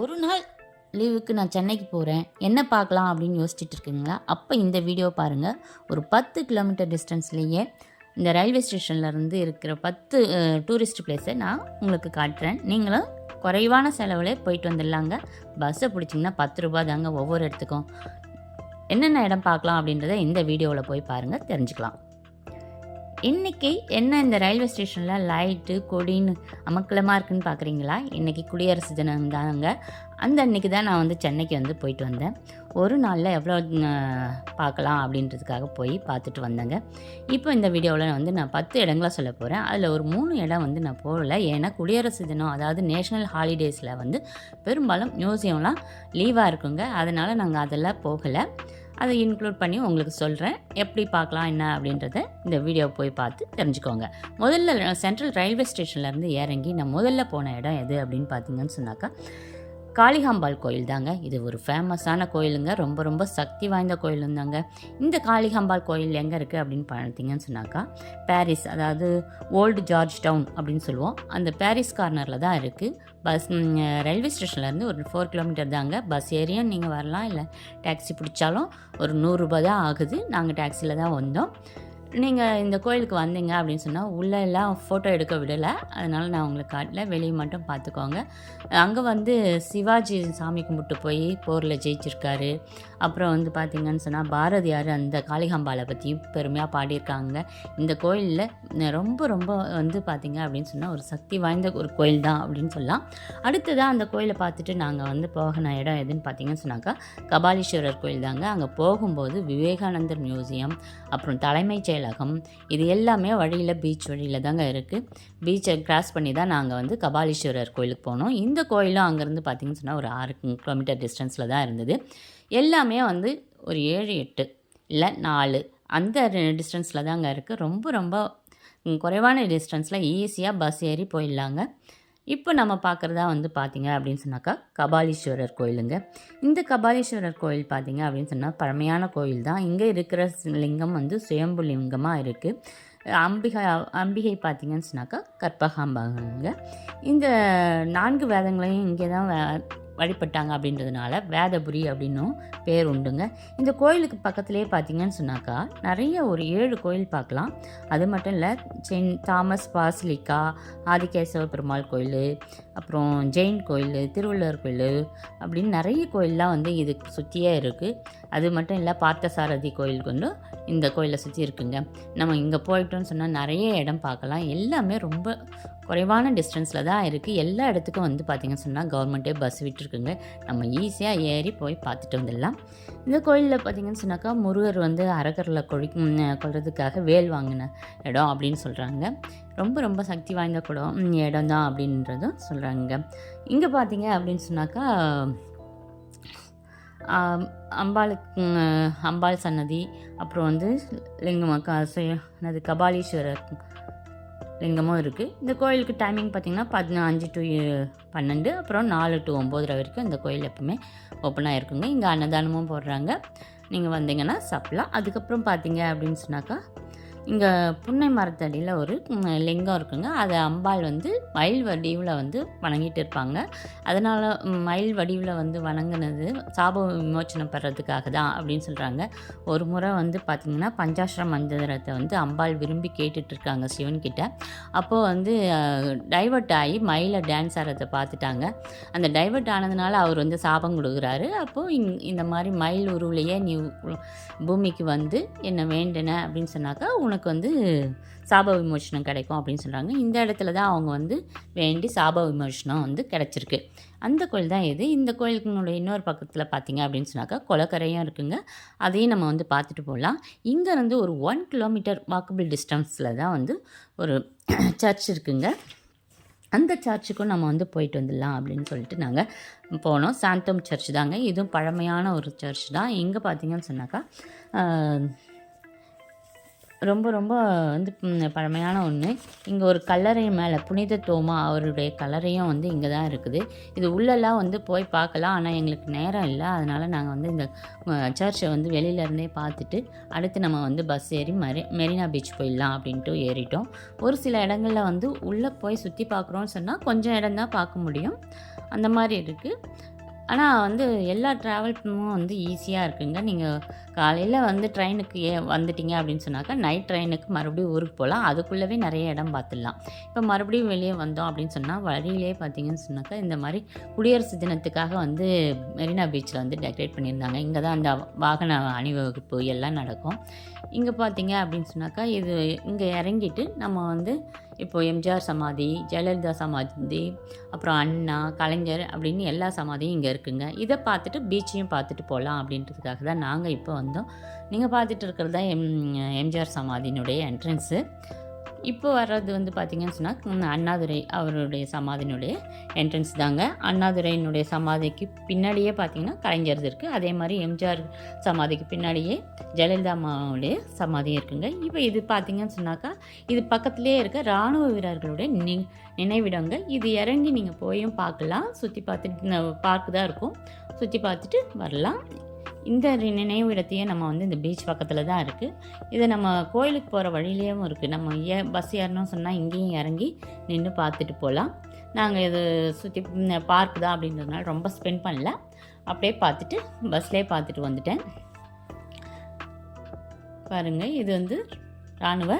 ஒரு நாள் லீவுக்கு நான் சென்னைக்கு போகிறேன் என்ன பார்க்கலாம் அப்படின்னு யோசிச்சுட்டு இருக்கீங்களா? அப்போ இந்த வீடியோ பாருங்கள் ஒரு பத்து கிலோமீட்டர் டிஸ்டன்ஸ்லேயே இந்த ரயில்வே ஸ்டேஷன்லேருந்து இருக்கிற பத்து டூரிஸ்ட் பிளேஸை நான் உங்களுக்கு காட்டுறேன். நீங்களும் குறைவான செலவுலே போயிட்டு வந்துடலாங்க. பஸ்ஸை பிடிச்சிங்கன்னா பத்து ரூபா தாங்க ஒவ்வொரு இடத்துக்கும். என்னென்ன இடம் பார்க்கலாம் அப்படின்றத இந்த வீடியோவில் போய் பாருங்கள் தெரிஞ்சுக்கலாம். இன்றைக்கி என்ன இந்த ரயில்வே ஸ்டேஷனில் லைட்டு கொடின்னு அமக்கலமாக இருக்குன்னு பார்க்குறீங்களா இன்றைக்கி குடியரசு தினம் தாங்க. அந்த அன்னைக்கு தான் நான் வந்து சென்னைக்கு வந்து போயிட்டு வந்தேன். ஒரு நாளில் எவ்வளோ பார்க்கலாம் அப்படின்றதுக்காக போய் பார்த்துட்டு வந்தேங்க. இப்போ இந்த வீடியோவில் வந்து நான் பத்து இடங்களாக சொல்ல போகிறேன் அதில் ஒரு மூணு இடம் வந்து நான் போகல ஏன்னா குடியரசு தினம் அதாவது நேஷ்னல் ஹாலிடேஸில் வந்து பெரும்பாலும் மியூசியம்லாம் லீவாக இருக்குங்க. அதனால் நாங்கள் அதெல்லாம் போகலை. அதை இன்க்ளூட் பண்ணி உங்களுக்கு சொல்கிறேன் எப்படி பார்க்கலாம் என்ன அப்படின்றத இந்த வீடியோ போய் பார்த்து தெரிஞ்சுக்கோங்க. முதல்ல சென்ட்ரல் ரயில்வே ஸ்டேஷன்லேருந்து இறங்கி நான் முதல்ல போன இடம் எது அப்படின்னு பார்த்தீங்கன்னு சொன்னாக்கா காளிகாம்பாள் கோயில் தாங்க இது ஒரு ஃபேமஸான கோயிலுங்க. ரொம்ப ரொம்ப சக்தி வாய்ந்த கோயிலும் தாங்க இந்த காளிகாம்பாள் கோயில் எங்கே இருக்குது அப்படின்னு பார்த்தீங்கன்னு சொன்னாக்கா பாரிஸ் அதாவது ஓல்டு ஜார்ஜ் டவுன் அப்படின்னு சொல்லுவோம். அந்த பாரிஸ் கார்னரில் தான் இருக்குது பஸ் ரயில்வே ஸ்டேஷன்லேருந்து ஒரு ஃபோர் கிலோமீட்டர் தாங்க. பஸ் ஏரியும் நீங்கள் வரலாம் இல்லை டாக்ஸி பிடிச்சாலும் ஒரு நூறுரூபா தான் ஆகுது. நாங்கள் டாக்ஸியில் தான் வந்தோம். நீங்கள் இந்த கோயிலுக்கு வந்தீங்க அப்படின்னு சொன்னால் உள்ளே எல்லாம் ஃபோட்டோ எடுக்க விடலை. அதனால் நான் உங்களுக்கு காட்டல. வெளியே மட்டும் பார்த்துக்கோங்க. அங்கே வந்து சிவாஜி சாமி கும்பிட்டு போய் போரில் ஜெயிச்சிருக்காரு. அப்புறம் வந்து பார்த்தீங்கன்னு சொன்னால் பாரதியார் அந்த காளிகாம்பாலை பற்றியும் பெருமையாக பாடியிருக்காங்க. இந்த கோயிலில் ரொம்ப ரொம்ப வந்து பார்த்தீங்க அப்படின்னு சொன்னால் ஒரு சக்தி வாய்ந்த ஒரு கோயில் தான் அப்படின்னு சொல்லலாம். அடுத்ததாக அந்த கோயிலை பார்த்துட்டு நாங்கள் வந்து போகின இடம் எதுன்னு பார்த்தீங்கன்னு சொன்னாக்கா கபாலீஸ்வரர் கோயில் தாங்க. அங்கே போகும்போது விவேகானந்தர் மியூசியம் அப்புறம் தலைமைச் செயலகம் இது எல்லாமே வழியில் பீச் வழியில் தாங்க இருக்குது பீச்சை கிராஸ் பண்ணி தான் நாங்கள் வந்து கபாலீஸ்வரர் கோயிலுக்கு போனோம். இந்த கோயிலும் அங்கேருந்து பார்த்தீங்கன்னு சொன்னால் ஒரு ஆறு கிலோமீட்டர் டிஸ்டன்ஸில் தான் இருந்தது. எல்லாமே வந்து ஒரு ஏழு எட்டு இல்லை நாலு அந்த டிஸ்டன்ஸில் தாங்க இருக்குது ரொம்ப ரொம்ப குறைவான டிஸ்டன்ஸில் ஈஸியாக பஸ் ஏறி போயிடலாங்க. இப்போ நம்ம பார்க்குறதா வந்து பார்த்தீங்க அப்படின்னு சொன்னாக்கா கபாலீஸ்வரர் கோயிலுங்க. இந்த கபாலீஸ்வரர் கோயில் பார்த்தீங்க அப்படின்னு சொன்னால் பழமையான கோயில் தான். இங்கே இருக்கிற லிங்கம் வந்து சுயம்பு லிங்கமாக இருக்குது அம்பிகை அம்பிகை பார்த்தீங்கன்னு சொன்னாக்கா கற்பகாம்பாங்க இந்த நான்கு வேதங்களையும் இங்கே தான் வழிபட்டாங்க அப்படின்றதுனால வேதபுரி அப்படின்னும் பேர் உண்டுங்க. இந்த கோயிலுக்கு பக்கத்துலேயே பார்த்தீங்கன்னு சொன்னாக்கா நிறைய ஒரு ஏழு கோயில் பார்க்கலாம். அது மட்டும் இல்லை Saint Thomas Basilica Adikesava Perumal கோயில் அப்புறம் ஜெயின் கோயில் திருவள்ளுவர் கோயில் அப்படின்னு நிறைய கோயிலெலாம் வந்து இதுக்கு சுற்றியே இருக்குது அது மட்டும் இல்லை பார்த்தசாரதி கோயில் கொண்டு இந்த கோயிலை சுற்றி இருக்குங்க. நம்ம இங்கே போயிட்டோம்னு சொன்னால் நிறைய இடம் பார்க்கலாம். எல்லாமே ரொம்ப குறைவான டிஸ்டன்ஸில் தான் இருக்குது எல்லா இடத்துக்கும் வந்து பார்த்திங்கன்னு சொன்னால் கவர்மெண்ட்டே பஸ் விட்டுருக்குங்க. நம்ம ஈஸியாக ஏறி போய் பார்த்துட்டு வந்துடலாம். இந்த கோயிலில் பார்த்திங்கன்னு சொன்னாக்கா முருகர் வந்து அரகரில் கொழி கொள்றதுக்காக வேல் வாங்கின இடம் அப்படின்னு சொல்கிறாங்க ரொம்ப ரொம்ப சக்தி வாய்ந்த குடம் இடம் தான் அப்படின்றதும் சொல்கிறாங்க இங்கே பார்த்தீங்க அப்படின்னு சொன்னாக்கா அம்பாளுக்கு அம்பாள் சன்னதி அப்புறம் வந்து லிங்கம் க சுய- என்னது கபாலீஸ்வரர் லிங்கமும் இருக்குது இந்த கோயிலுக்கு டைமிங் பார்த்திங்கன்னா பதினஞ்சு டு பன்னெண்டு அப்புறம் நாலு டு ஒம்போதரை வரைக்கும் இந்த கோயில் எப்பவுமே ஓப்பனாக இருக்குங்க. இங்கே அன்னதானமும் போடுறாங்க. நீங்கள் வந்தீங்கன்னா சாப்பிட்லாம். அதுக்கப்புறம் பார்த்தீங்க அப்படின்னு சொன்னாக்கா இங்கே புன்னை மரத்தடியில் ஒரு லிங்கம் இருக்குங்க. அதை அம்பாள் வந்து மயில் வடிவில் வந்து வணங்கிட்டு இருப்பாங்க. அதனால் மயில் வடிவில் வந்து வணங்கினது சாப விமோச்சனம் பெறதுக்காக தான் அப்படின்னு சொல்கிறாங்க ஒரு முறை வந்து பார்த்திங்கன்னா பஞ்சாசிர மந்திரத்தை வந்து அம்பாள் விரும்பி கேட்டுட்ருக்காங்க இருக்காங்க சிவன் அப்போது வந்து டைவர்ட் ஆகி மயிலை டான்ஸ் ஆடுறதை பார்த்துட்டாங்க அந்த டைவர்ட் ஆனதுனால அவர் வந்து சாபம் கொடுக்குறாரு. அப்போது இங் இந்த மாதிரி மயில் உருவிலேயே நீ பூமிக்கு வந்து என்ன வேண்டின அப்படின்னு சொன்னாக்கா உனக்கு வந்து சாப விமோசனம் கிடைக்கும் அப்படின்னு சொல்கிறாங்க இந்த இடத்துல தான் அவங்க வந்து வேண்டி சாப விமோசனம் வந்து கிடச்சிருக்கு. அந்த கோயில் தான் இது இந்த கோயிலுக்குனுடைய இன்னொரு பக்கத்தில் பார்த்தீங்க அப்படின்னு சொன்னாக்கா கொலக்கரையும் இருக்குங்க. அதையும் நம்ம வந்து பார்த்துட்டு போகலாம் இங்கேருந்து ஒரு ஒன் கிலோமீட்டர் வாக்கபிள் டிஸ்டன்ஸில் தான் வந்து ஒரு சர்ச் இருக்குங்க. அந்த சர்ச்சுக்கும் நம்ம வந்து போயிட்டு வந்துடலாம் அப்படின்னு சொல்லிட்டு நாங்கள் போனோம். சாந்தம் சர்ச் தாங்க. இதுவும் பழமையான ஒரு சர்ச் தான். எங்கே பார்த்தீங்கன்னு சொன்னாக்கா ரொம்ப ரொம்ப வந்து பழமையான ஒன்று இங்கே ஒரு கல்லறை மேலே புனித தோமா அவருடைய கல்லறையும் வந்து இங்கே தான் இருக்குது. இது உள்ளெல்லாம் வந்து போய் பார்க்கலாம். ஆனால் எங்களுக்கு நேரம் இல்லை. அதனால் நாங்கள் வந்து இந்த சர்ச்சை வந்து வெளியிலேருந்தே பார்த்துட்டு அடுத்து நம்ம வந்து பஸ் ஏறி மரி மெரினா பீச் போயிடலாம் அப்படின்ட்டு ஏறிட்டோம். ஒரு சில இடங்களில் வந்து உள்ளே போய் சுற்றி பார்க்குறோன்னு சொன்னால் கொஞ்சம் இடம் தான் பார்க்க முடியும். அந்த மாதிரி இருக்குது ஆனால் வந்து எல்லா ட்ராவல்ஸும் வந்து ஈஸியாக இருக்குங்க. நீங்கள் காலையில் வந்து ட்ரெயினுக்கு ஏ வந்துட்டீங்க அப்படின்னு சொன்னாக்கா நைட் ட்ரெயினுக்கு மறுபடியும் ஊருக்கு போகலாம். அதுக்குள்ளவே நிறைய இடம் பார்த்துடலாம். இப்போ மறுபடியும் வெளியே வந்தோம் அப்படின்னு சொன்னால் வழியிலே பார்த்தீங்கன்னு சொன்னாக்கா இந்த மாதிரி குடியரசு தினத்துக்காக வந்து மெரினா பீச்சில் வந்து டெக்கரேட் பண்ணியிருந்தாங்க. இங்கே தான் அந்த வாகன அணிவகுப்பு எல்லாம் நடக்கும். இங்கே பார்த்தீங்க அப்படின்னு சொன்னாக்கா இது இங்கே இறங்கிட்டு நம்ம வந்து இப்போது எம்ஜிஆர் சமாதி ஜெயலலிதா சமாதி அப்புறம் அண்ணா கலைஞர் அப்படின்னு எல்லா சமாதியும் இங்கே இருக்குங்க. இதை பார்த்துட்டு பீச்சையும் பார்த்துட்டு போகலாம் அப்படின்றதுக்காக தான் நாங்கள் இப்போ வந்தோம். நீங்கள் பார்த்துட்டு இருக்கிறது தான் எம் எம்ஜிஆர் சமாதியினுடைய என்ட்ரன்ஸு இப்போ வர்றது வந்து பார்த்திங்கன்னு சொன்னால் அண்ணாதுரை அவருடைய சமாதியினுடைய என்ட்ரன்ஸ் தாங்க. அண்ணாதுரையினுடைய சமாதிக்கு பின்னாடியே பார்த்தீங்கன்னா கலைஞர் இருக்குது அதே மாதிரி எம்ஜிஆர் சமாதிக்கு பின்னாடியே ஜெயலலிதா அம்மாவுடைய சமாதியும் இருக்குங்க. இப்போ இது பார்த்தீங்கன்னு சொன்னாக்கா இது பக்கத்துலேயே இருக்க இராணுவ வீரர்களுடைய நி நினைவிடங்க. இது இறங்கி நீங்கள் போயும் பார்க்கலாம். சுற்றி பார்த்துட்டு பார்க்கு தான் இருக்கும். சுற்றி பார்த்துட்டு வரலாம். இந்த நினைவு இடத்தையே நம்ம வந்து இந்த பீச் பக்கத்தில் தான் இருக்குது இது நம்ம கோயிலுக்கு போகிற வழியிலேயும் இருக்குது நம்ம ஏ பஸ் ஏறணும்னு சொன்னால் இங்கேயும் இறங்கி நின்று பார்த்துட்டு போகலாம் நாங்கள் இது சுற்றி பார்க் தான் அப்படின்றதுனால ரொம்ப ஸ்பெண்ட் பண்ணல. அப்படியே பார்த்துட்டு பஸ்லேயே பார்த்துட்டு வந்துட்டேன். பாருங்கள் இது வந்து இராணுவ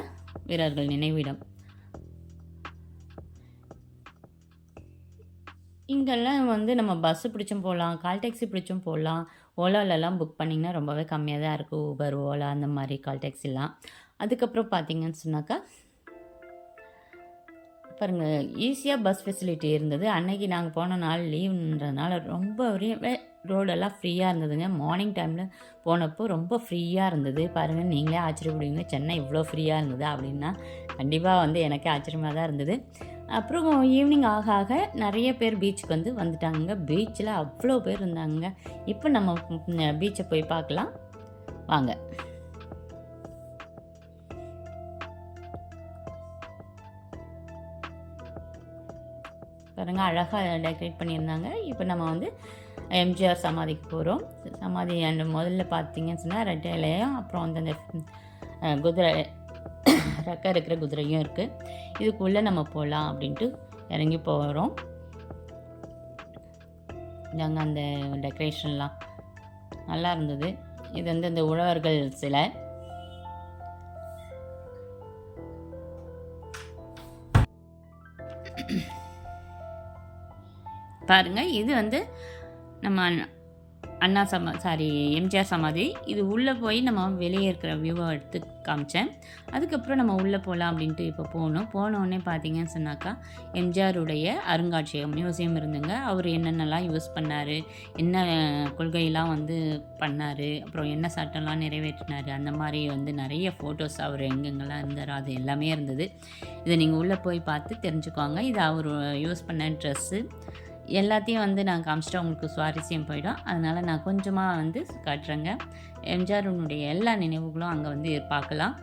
வீரர்கள் நினைவிடம். இங்கெல்லாம் வந்து நம்ம பஸ்ஸு பிடிச்சும் போகலாம் கால் டாக்ஸி பிடிச்சும் போகலாம் ஓலாவிலலாம் புக் பண்ணிங்கன்னா ரொம்பவே கம்மியாக தான் இருக்கும் ஊபர் ஓலா அந்த மாதிரி கால் டாக்ஸிலாம் அதுக்கப்புறம் பார்த்தீங்கன்னு சொன்னாக்கா பாருங்கள் ஈஸியாக பஸ் ஃபெசிலிட்டி இருந்தது. அன்னைக்கு நாங்கள் போன நாள் லீவுன்றதுனால ரொம்ப ஒரே ரோடெல்லாம் ஃப்ரீயாக இருந்ததுங்க. மார்னிங் டைமில் போனப்போ ரொம்ப ஃப்ரீயாக இருந்தது. பாருங்கள் நீங்களே ஆச்சரியப்படுவீங்க சென்னை இவ்வளோ ஃப்ரீயாக இருந்தது அப்படின்னா கண்டிப்பாக வந்து எனக்கே ஆச்சரியமாக தான் இருந்தது. அப்புறம் ஈவினிங் ஆக ஆக நிறைய பேர் பீச்சுக்கு வந்து வந்துட்டாங்க. பீச்சில் அவ்வளோ பேர் இருந்தாங்க. இப்போ நம்ம பீச்சை போய் பார்க்கலாம். வாங்க. பாருங்கள் அழகாக டெக்கரேட் பண்ணியிருந்தாங்க. இப்போ நம்ம வந்து எம்ஜிஆர் சமாதிக்கு போகிறோம் சமாதி அந்த முதல்ல பார்த்தீங்கன்னு சொன்னால் ரெட்டை இலையும் அப்புறம் வந்து அந்த குதிரை ரெக்கை இருக்கிற குதிரையும் இருக்குது இதுக்குள்ளே நம்ம போகலாம் அப்படின்ட்டு இறங்கி போகிறோம் நாங்கள் அந்த டெக்கரேஷன்லாம். நல்லா இருந்தது. இது வந்து இந்த உழவர்கள் சிலை. பாருங்க இது வந்து நம்ம அண்ணா- சம சமா சாரி எம்ஜிஆர் சமாதி. இது உள்ளே போய் நம்ம வெளியே இருக்கிற வியூவை எடுத்து காமிச்சேன். அதுக்கப்புறம் நம்ம உள்ளே போகலாம் அப்படின்ட்டு இப்போ போனோம். போனோடனே பார்த்தீங்கன்னு சொன்னாக்கா எம்ஜிஆருடைய அருங்காட்சியகம் மியூசியம் இருந்துங்க. அவர் என்னென்னலாம் யூஸ் பண்ணார் என்ன கொள்கையெல்லாம் வந்து பண்ணார் அப்புறம் என்ன சட்டம்லாம் நிறைவேற்றினார் அந்த மாதிரி வந்து நிறைய ஃபோட்டோஸ் அவர் எங்கெங்கெல்லாம் இருந்தார் அது எல்லாமே இருந்தது. இதை நீங்கள் உள்ளே போய் பார்த்து தெரிஞ்சுக்கோங்க. இது அவர் யூஸ் பண்ண ட்ரெஸ்ஸு எல்லாத்தையும் வந்து நான் காமிச்சிட்டா உங்களுக்கு சுவாரஸ்யம் போயிடும். அதனால் நான் கொஞ்சமாக வந்து காட்டுறேங்க. எம்ஜிஆருனுடைய எல்லா நினைவுகளும் அங்கே வந்து பார்க்கலாம்.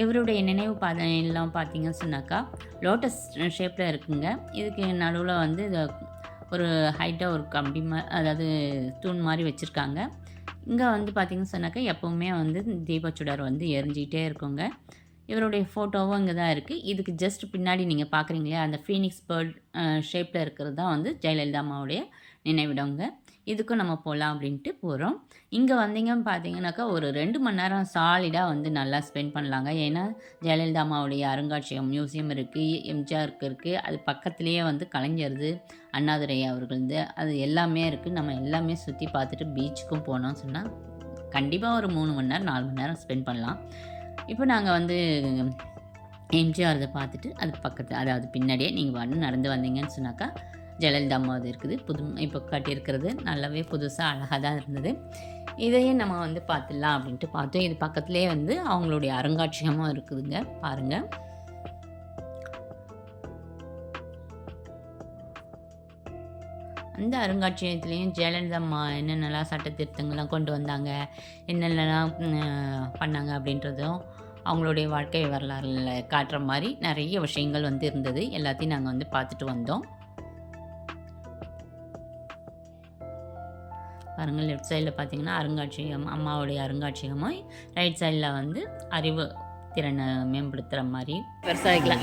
இவருடைய நினைவு பாத எல்லாம் பார்த்தீங்கன்னு சொன்னாக்கா லோட்டஸ் ஷேப்பில் இருக்குங்க. இதுக்கு நடுவில் வந்து ஒரு ஹைட்டாக ஒரு கம்பி மா அதாவது தூண் மாதிரி வச்சுருக்காங்க. இங்கே வந்து பார்த்திங்கன்னு சொன்னாக்கா எப்போவுமே வந்து தீபச்சுடர் வந்து எரிஞ்சிக்கிட்டே இருக்குங்க. இவருடைய ஃபோட்டோவும் இங்கே தான் இருக்குது இதுக்கு ஜஸ்ட் பின்னாடி நீங்கள் பார்க்குறீங்களே அந்த ஃபீனிக்ஸ் பேர்ட் ஷேப்பில் இருக்கிறது தான் வந்து ஜெயலலிதா அம்மாவுடைய நினைவிடங்க. இதுக்கும் நம்ம போகலாம் அப்படின்ட்டு போகிறோம் இங்கே வந்தீங்கன்னு பார்த்தீங்கன்னாக்கா ஒரு ரெண்டு மணி நேரம் சாலிடாக வந்து நல்லா ஸ்பெண்ட் பண்ணலாங்க. ஏன்னா ஜெயலலிதா அம்மாவுடைய அருங்காட்சியகம் மியூசியம் இருக்குது எம்ஜிஆருக்கு இருக்குது அது பக்கத்துலேயே வந்து கலைஞருது அண்ணாதுரை அவர்களது அது எல்லாமே இருக்குது நம்ம எல்லாமே சுற்றி பார்த்துட்டு பீச்சுக்கும் போனோம் சொன்னால் கண்டிப்பாக ஒரு மூணு மணி நேரம் நாலு மணி நேரம் ஸ்பெண்ட் பண்ணலாம். இப்போ நாங்கள் வந்து எம்ஜிஆர் இதை பார்த்துட்டு அது பக்கத்து அதாவது பின்னாடியே நீங்கள் வந்து நடந்து வந்தீங்கன்னு சொன்னாக்கா ஜெயலலிதா அம்மா அது இருக்குது. புது இப்போ கட்டியிருக்கிறது நல்லாவே புதுசாக அழகாக தான் இருந்தது. இதையே நம்ம வந்து பார்த்துடலாம் அப்படின்ட்டு பார்த்தோம். இது பக்கத்துலேயே வந்து அவங்களுடைய அருங்காட்சியகமும் இருக்குதுங்க. பாருங்கள் அந்த அருங்காட்சியகத்துலேயும் ஜெயலலிதா அம்மா என்னென்னலாம் சட்ட திருத்தங்கள்லாம் கொண்டு வந்தாங்க என்னென்னலாம் பண்ணாங்க அப்படின்றதும் அவங்களுடைய வாழ்க்கை வரலாறுல காட்டுற மாதிரி நிறைய விஷயங்கள் வந்து இருந்தது. எல்லாத்தையும் நாங்கள் வந்து பார்த்துட்டு வந்தோம். பாருங்கள் லெஃப்ட் சைடில் பார்த்தீங்கன்னா அருங்காட்சியகம் அம்மாவுடைய அருங்காட்சியகமும் ரைட் சைடில் வந்து அறிவு திறனை மேம்படுத்துகிற மாதிரி விவசாயிகளை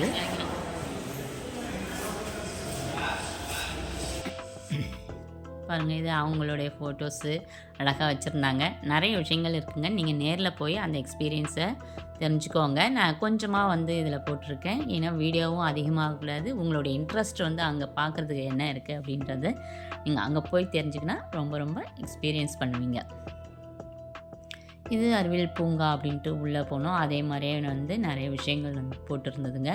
பாருங்கள் இது அவங்களுடைய ஃபோட்டோஸு அழகாக வச்சுருந்தாங்க. நிறைய விஷயங்கள் இருக்குங்க. நீங்கள் நேரில் போய் அந்த எக்ஸ்பீரியன்ஸை தெரிஞ்சுக்கோங்க. நான் கொஞ்சமாக வந்து இதில் போட்டிருக்கேன். ஏன்னா வீடியோவும் அதிகமாகக்கூடாது உங்களுடைய இன்ட்ரெஸ்ட் வந்து அங்கே பார்க்குறதுக்கு என்ன இருக்குது அப்படின்றது நீங்கள் அங்கே போய் தெரிஞ்சுக்கினா ரொம்ப ரொம்ப எக்ஸ்பீரியன்ஸ் பண்ணுவீங்க. இது அறிவியல் பூங்கா அப்படின்ட்டு உள்ளே போனோம். அதே மாதிரியே வந்து நிறைய விஷயங்கள் வந்து போட்டிருந்ததுங்க.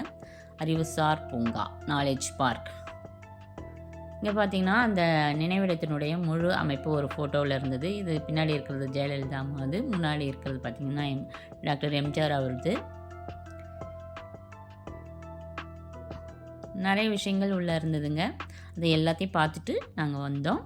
அறிவுசார் பூங்கா நாலேஜ் பார்க் இங்கே பார்த்தீங்கன்னா அந்த நினைவிடத்தினுடைய முழு அமைப்பு ஒரு ஃபோட்டோவில் இருந்தது. இது பின்னாடி இருக்கிறது ஜெயலலிதா அம்மாவது முன்னாடி இருக்கிறது பார்த்தீங்கன்னா எம் டாக்டர் எம்ஜிஆர் அவரது. நிறைய விஷயங்கள் உள்ளே இருந்ததுங்க. அது எல்லாத்தையும் பார்த்துட்டு நாங்கள் வந்தோம்.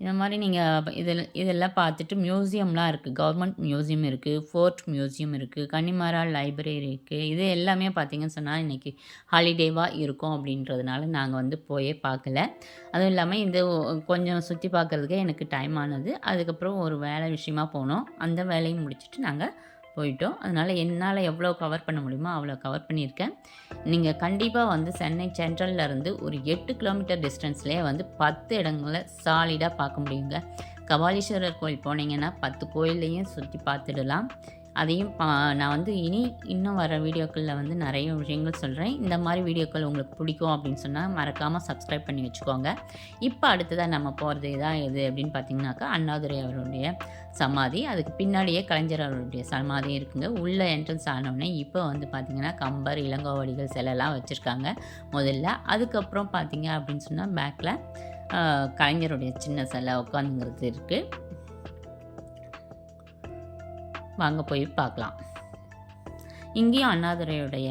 இந்த மாதிரி நீங்கள் இதில் இதெல்லாம் பார்த்துட்டு மியூசியம்லாம் இருக்குது கவர்மெண்ட் மியூசியம் இருக்குது ஃபோர்ட் மியூசியம் இருக்குது கன்னிமரா லைப்ரரி இருக்குது இது எல்லாமே பார்த்திங்கன்னு சொன்னால் இன்றைக்கி ஹாலிடேவாக இருக்கும் அப்படின்றதுனால நாங்கள் வந்து போயே பார்க்கல. அதுவும் இல்லாமல் இது கொஞ்சம் சுற்றி பார்க்குறதுக்கே எனக்கு டைம் ஆனது. அதுக்கப்புறம் ஒரு வேலை விஷயமா போனோம். அந்த வேலையும் முடிச்சுட்டு நாங்கள் போயிட்டோம். அதனால் என்னால் எவ்வளோ கவர் பண்ண முடியுமோ அவ்வளோ கவர் பண்ணியிருக்கேன். நீங்கள் கண்டிப்பாக வந்து சென்னை சென்ட்ரலில் இருந்து ஒரு எட்டு கிலோமீட்டர் டிஸ்டன்ஸ்லேயே வந்து பத்து இடங்களை சாலிடாக பார்க்க முடியுங்க. கபாலீஸ்வரர் கோயில் போனீங்கன்னா பத்து கோயிலையும் சுற்றி பார்த்துடலாம். அதையும் நான் வந்து இனி இன்னும் வர வீடியோக்களில் வந்து நிறைய விஷயங்கள் சொல்கிறேன் இந்த மாதிரி வீடியோக்கள் உங்களுக்கு பிடிக்கும் அப்படின்னு சொன்னால் மறக்காமல் சப்ஸ்கிரைப் பண்ணி வச்சுக்கோங்க. இப்போ அடுத்ததாக நம்ம போகிறது இதான் எது அப்படின்னு பார்த்தீங்கன்னாக்கா அண்ணாதுரை அவருடைய சமாதி. அதுக்கு பின்னாடியே கலைஞர் அவருடைய சமாதி இருக்குங்க. உள்ளே என்ட்ரன்ஸ் ஆனவுடனே இப்போ வந்து பார்த்திங்கன்னா கம்பர் இளங்கோவடிகள் சிலைலாம் வச்சுருக்காங்க முதல்ல. அதுக்கப்புறம் பார்த்தீங்க அப்படின்னு சொன்னால் பேக்கில் கலைஞருடைய சின்ன சிலை உட்காந்துங்கிறது இருக்குது வாங்க போய் பார்க்கலாம். இங்கேயும் அண்ணாதுரையுடைய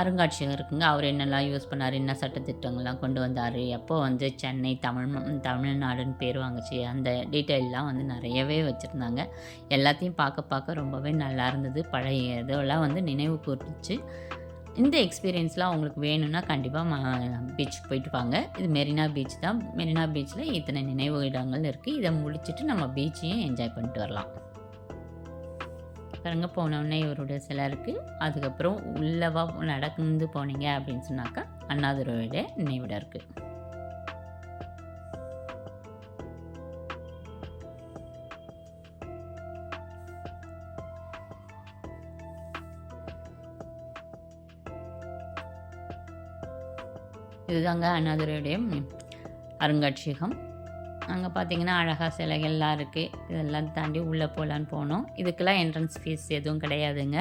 அருங்காட்சியகம் இருக்குங்க. அவர் என்னெல்லாம் யூஸ் பண்ணார் என்ன சட்டத்திட்டங்கள்லாம் கொண்டு வந்தார் எப்போ வந்து சென்னை தமிழ் தமிழ்நாடுன்னு பேர் வாங்குச்சு அந்த டீட்டெயிலெலாம் வந்து நிறையவே வச்சுருந்தாங்க. எல்லாத்தையும் பார்க்க பார்க்க ரொம்பவே நல்லா இருந்தது. பழைய இதெல்லாம் வந்து நினைவு கூர்ந்துச்சு. இந்த எக்ஸ்பீரியன்ஸ்லாம் உங்களுக்கு வேணும்னா கண்டிப்பாக பீச்சுக்கு போயிட்டு வாங்க. இது மெரினா பீச் தான். மெரினா பீச்சில் இத்தனை நினைவு இடங்கள் இருக்குது இதை முடிச்சுட்டு நம்ம பீச்சையும் என்ஜாய் பண்ணிட்டு வரலாம். பாருங்க போனோடனே இவருடைய சிலை இருக்குது அதுக்கப்புறம் உள்ளவா நடந்து போனீங்க அப்படின்னு சொன்னாக்கா அண்ணாதுரையோட நினைவிடம் இருக்குது இதுதாங்க அண்ணாதுரையுடைய அருங்காட்சியகம். அங்கே பார்த்தீங்கன்னா அழகாக சிலைகள்லாம் இருக்குது இதெல்லாம் தாண்டி உள்ளே போகலான்னு போனோம். இதுக்கெல்லாம் என்ட்ரன்ஸ் ஃபீஸ் எதுவும் கிடையாதுங்க.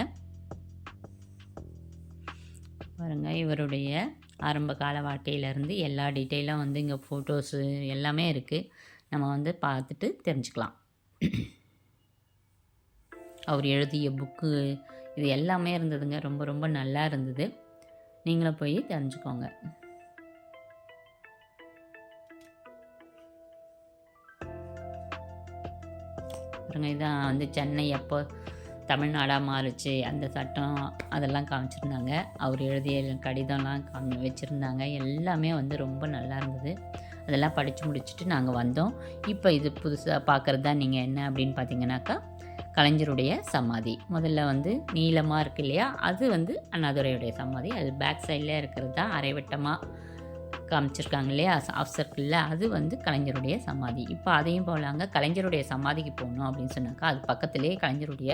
பாருங்கள் இவருடைய ஆரம்ப கால வாழ்க்கையிலேருந்து எல்லா டீட்டெயிலும் வந்து இங்கே ஃபோட்டோஸு எல்லாமே இருக்குது நம்ம வந்து பார்த்துட்டு தெரிஞ்சுக்கலாம். அவர் எழுதிய புக்கு இது எல்லாமே இருந்ததுங்க. ரொம்ப ரொம்ப நல்லா இருந்தது. நீங்களும் போய் தெரிஞ்சுக்கோங்க. பாருங்கள் இதான் வந்து சென்னை எப்போ தமிழ்நாடாக மாறுச்சு அந்த சட்டம் அதெல்லாம் காமிச்சிருந்தாங்க. அவர் எழுதிய கடிதம்லாம் காமி வச்சுருந்தாங்க. எல்லாமே வந்து ரொம்ப நல்லா இருந்தது. அதெல்லாம் படித்து முடிச்சுட்டு நாங்கள் வந்தோம். இப்போ இது புதுசாக பார்க்குறது தான் நீங்கள் என்ன அப்படின்னு பார்த்தீங்கன்னாக்கா கலைஞருடைய சமாதி. முதல்ல வந்து நீளமாக இருக்கு இல்லையா? அது வந்து அண்ணாதுரையுடைய சமாதி. அது பேக் சைடில் இருக்கிறது தான் அரைவட்டமாக காமிச்சிருக்காங்க இல்லையா? ஆஃப் சர்க்கிளில் அது வந்து கலைஞருடைய சமாதி. இப்போ அதையும் போகலாங்க கலைஞருடைய சமாதிக்கு போகணும் அப்படின்னு சொன்னாக்கா அது பக்கத்துலேயே கலைஞருடைய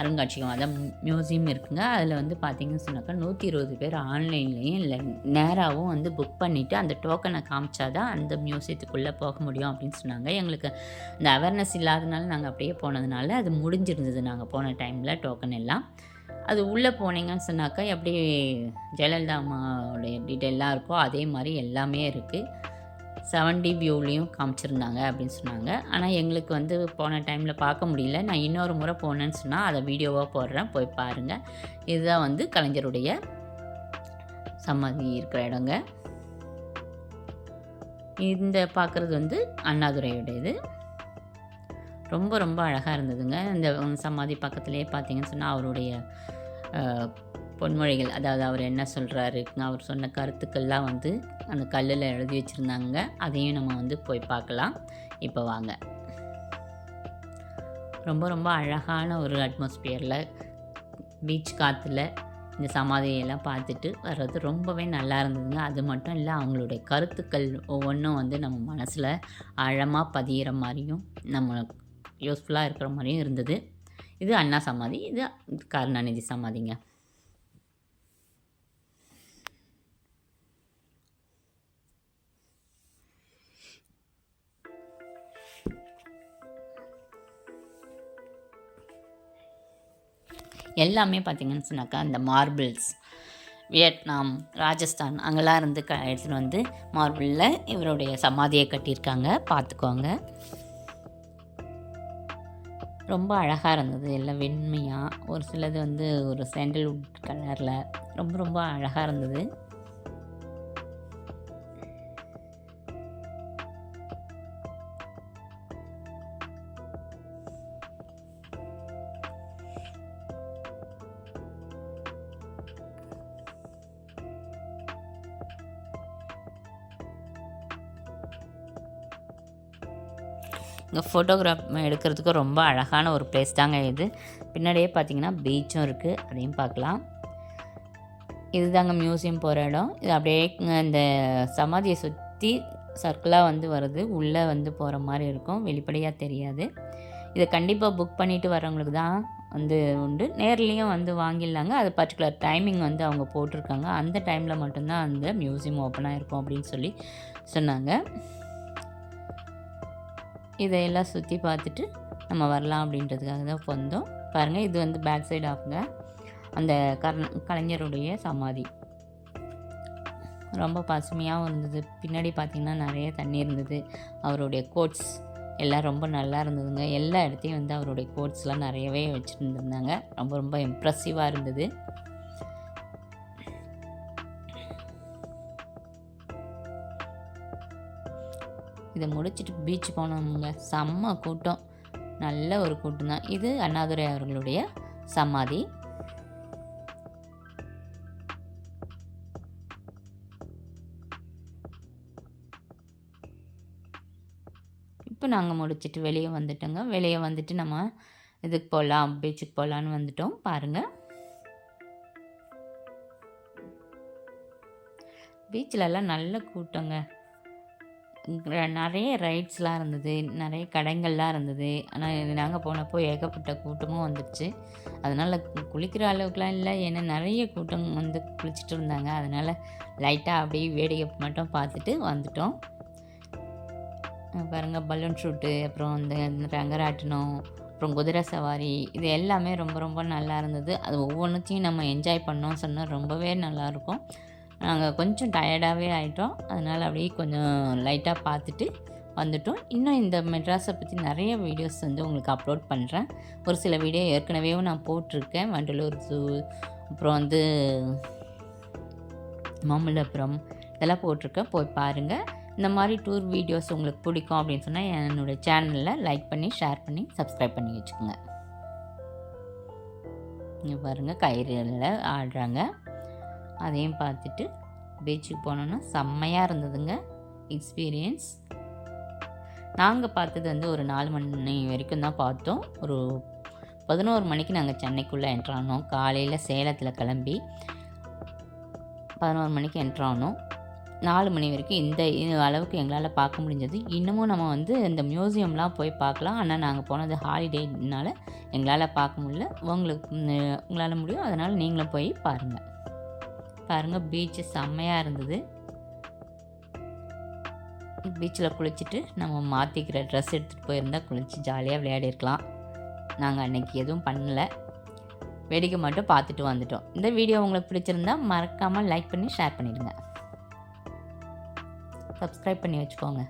அருங்காட்சியகம் அதான் மியூசியம் இருக்குங்க. அதில் வந்து பார்த்தீங்கன்னு சொன்னாக்கா நூற்றி இருபது பேர் ஆன்லைன்லேயும் இல்லை நேராகவும் வந்து புக் பண்ணிவிட்டு அந்த டோக்கனை காமிச்சா தான் அந்த மியூசியத்துக்குள்ளே போக முடியும் அப்படின்னு சொன்னாங்க. எங்களுக்கு இந்த அவேர்னஸ் இல்லாதனால நாங்கள் அப்படியே போனதுனால அது முடிஞ்சிருந்தது. நாங்கள் போன டைமில் டோக்கன் எல்லாம். அது உள்ளே போனீங்கன்னு சொன்னாக்கா எப்படி ஜெயலலிதா அம்மாவுடைய டீட்டெயிலாக இருக்கோ அதே மாதிரி எல்லாமே இருக்குது செவன் டி வியூலேயும் காமிச்சிருந்தாங்க அப்படின்னு சொன்னாங்க. ஆனால் எங்களுக்கு வந்து போன டைமில் பார்க்க முடியல. நான் இன்னொரு முறை போனேன்னு சொன்னால் அதை வீடியோவாக போடுறேன். போய் பாருங்கள் இதுதான் வந்து கலைஞருடைய சமாதி இருக்கிற இடங்க. இந்த பார்க்குறது வந்து அண்ணாதுரையோட இது ரொம்ப ரொம்ப அழகாக இருந்ததுங்க. இந்த சமாதி பக்கத்துலேயே பார்த்தீங்கன்னு சொன்னால் அவருடைய பொன்மொழிகள் அதாவது அவர் என்ன சொல்கிறாரு அவர் சொன்ன கருத்துக்கள்லாம் வந்து அந்த கல்லில் எழுதி வச்சுருந்தாங்க அதையும் நம்ம வந்து போய் பார்க்கலாம். இப்போ வாங்க. ரொம்ப ரொம்ப அழகான ஒரு அட்மாஸ்பியரில் பீச் காற்றுல இந்த சமாதியெல்லாம் பார்த்துட்டு வர்றது ரொம்பவே நல்லா இருந்ததுங்க. அது மட்டும் இல்லை அவங்களுடைய கருத்துக்கள் ஒவ்வொன்றும் வந்து நம்ம மனசில் ஆழமாக பதியிற மாதிரியும் நம்ம யூஸ்ஃபுல்லாக இருக்கிற மாதிரியும் இருந்தது. இது அண்ணா சமாதி இது கருணாநிதி சமாதிங்க. எல்லாமே பார்த்திங்கன்னு சொன்னாக்கா இந்த மார்பிள்ஸ் வியட்நாம் ராஜஸ்தான் அங்கெல்லாம் இருந்து க எடுத்துகிட்டு வந்து மார்பிளில் இவருடைய சமாதியை கட்டியிருக்காங்க. பார்த்துக்கோங்க ரொம்ப அழகாக இருந்தது. எல்லாம் வெண்மையாக ஒரு சிலது வந்து ஒரு சேண்டல்வுட் கலரில் ரொம்ப ரொம்ப அழகாக இருந்தது. இங்கே ஃபோட்டோகிராஃப் எடுக்கிறதுக்கு ரொம்ப அழகான ஒரு பிளேஸ் தாங்க இது. பின்னாடியே பார்த்தீங்கன்னா பீச்சும் இருக்குது அதையும் பார்க்கலாம். இதுதாங்க மியூசியம் போகிற இடம். இது அப்படியே இந்த சமாதியை சுற்றி சர்க்கிளாக வந்து வருது. உள்ளே வந்து போகிற மாதிரி இருக்கும். வெளிப்படையாக தெரியாது. இதை கண்டிப்பாக புக் பண்ணிவிட்டு வரவங்களுக்கு தான் வந்து உண்டு. நேர்லேயும் வந்து வாங்கிடலாங்க. அது பர்டிகுலர் டைமிங் வந்து அவங்க போட்டிருக்காங்க. அந்த டைமில் மட்டும்தான் அந்த மியூசியம் ஓப்பனாக இருக்கும் அப்படின்னு சொல்லி சொன்னாங்க. இதையெல்லாம் சுற்றி பார்த்துட்டு நம்ம வரலாம் அப்படின்றதுக்காக தான் வந்தோம் பாருங்கள் இது வந்து பேக் சைடு ஆஃப்ங்க அந்த கர்ண கலைஞருடைய சமாதி. ரொம்ப பசுமையாகவும் இருந்தது. பின்னாடி பார்த்திங்கன்னா நிறைய தண்ணி இருந்தது. அவருடைய கோட்ஸ் எல்லாம் ரொம்ப நல்லா இருந்ததுங்க. எல்லா இடத்தையும் வந்து அவருடைய கோட்ஸ்லாம் நிறையவே வச்சுருந்துருந்தாங்க. ரொம்ப ரொம்ப இம்ப்ரெசிவாக இருந்தது. இதை முடிச்சுட்டு பீச் போனோமுங்க. செம்ம கூட்டம். நல்ல ஒரு கூட்டம் தான். இது அண்ணாதுரை அவர்களுடைய சமாதி. இப்போ நாங்கள் முடிச்சிட்டு வெளியே வந்துட்டோங்க. வெளியே வந்துட்டு நம்ம இதுக்கு போகலாம் பீச்சுக்கு போகலான்னு வந்துட்டோம். பாருங்கள் பீச்சிலலாம் நல்ல கூட்டங்க. நிறைய ரைட்ஸ்லாம் இருந்தது. நிறைய கடைங்கள்லாம் இருந்தது. ஆனால் நாங்கள் போனப்போ ஏகப்பட்ட கூட்டமும் வந்துடுச்சு அதனால் குளிக்கிற அளவுக்குலாம் இல்லை. ஏன்னா நிறைய கூட்டம் வந்து குளிச்சுட்டு இருந்தாங்க. அதனால் லைட்டாக அப்படியே வேடிக்கை மட்டும் பார்த்துட்டு வந்துட்டோம். பாருங்கள் பலூன் ஷூட்டு அப்புறம் இந்த ரங்கராட்டினம் அப்புறம் குதிரை சவாரி இது எல்லாமே ரொம்ப ரொம்ப நல்லா இருந்தது. அது ஒவ்வொன்றுத்தையும் நம்ம என்ஜாய் பண்ணோம் சொன்னால் ரொம்பவே நல்லாயிருக்கும் நாங்கள் கொஞ்சம் டயர்டாகவே ஆகிட்டோம் அதனால் அப்படியே கொஞ்சம் லைட்டாக பார்த்துட்டு வந்துட்டோம். இன்னும் இந்த மெட்ராஸை பற்றி நிறைய வீடியோஸ் வந்து உங்களுக்கு அப்லோட் பண்ணுறேன் ஒரு சில வீடியோ ஏற்கனவே நான் போட்டிருக்கேன். வண்டலூர் ஜூ அப்புறம் வந்து மாமல்லபுரம் இதெல்லாம் போட்டிருக்கேன். போய் பாருங்கள் இந்த மாதிரி டூர் வீடியோஸ் உங்களுக்கு பிடிக்கும் அப்படின்னு சொன்னால் என்னோடய சேனலில் லைக் பண்ணி ஷேர் பண்ணி சப்ஸ்கிரைப் பண்ணி வச்சுக்கோங்க. இங்கே பாருங்கள் கயிறில் ஆடுறாங்க. அதையும் பார்த்துட்டு பீச்சுக்கு போனோன்னா செம்மையாக இருந்ததுங்க. எக்ஸ்பீரியன்ஸ் நாங்கள் பார்த்தது வந்து ஒரு நாலு மணி வரைக்கும் தான் பார்த்தோம். ஒரு பதினோரு மணிக்கு நாங்கள் சென்னைக்குள்ளே என்ட்ரானோம் காலையில் சேலத்தில் கிளம்பி பதினோரு மணிக்கு என்ட்ரானோம் நாலு மணி வரைக்கும் இந்த அளவுக்கு எங்களால் பார்க்க முடிஞ்சது. இன்னமும் நம்ம வந்து இந்த மியூசியம்லாம் போய் பார்க்கலாம். ஆனால் நாங்கள் போனது ஹாலிடேனால எங்களால் பார்க்க முடியல. உங்களுக்கு உங்களால் முடியும். அதனால் நீங்களும் போய் பாருங்கள் பாருங்கள் பீச்சு செம்மையாக இருந்தது. பீச்சில் குளிச்சுட்டு நம்ம மாற்றிக்கிற ட்ரெஸ் எடுத்துகிட்டு போயிருந்தால் குளித்து ஜாலியாக விளையாடிருக்கலாம். நாங்கள் அன்னைக்கு எதுவும் பண்ணல. வேடிக்கை மட்டும் பார்த்துட்டு வந்துட்டோம். இந்த வீடியோ உங்களுக்கு பிடிச்சிருந்தா மறக்காமல் லைக் பண்ணி ஷேர் பண்ணிடுங்க. சப்ஸ்கிரைப் பண்ணி வச்சுக்கோங்க.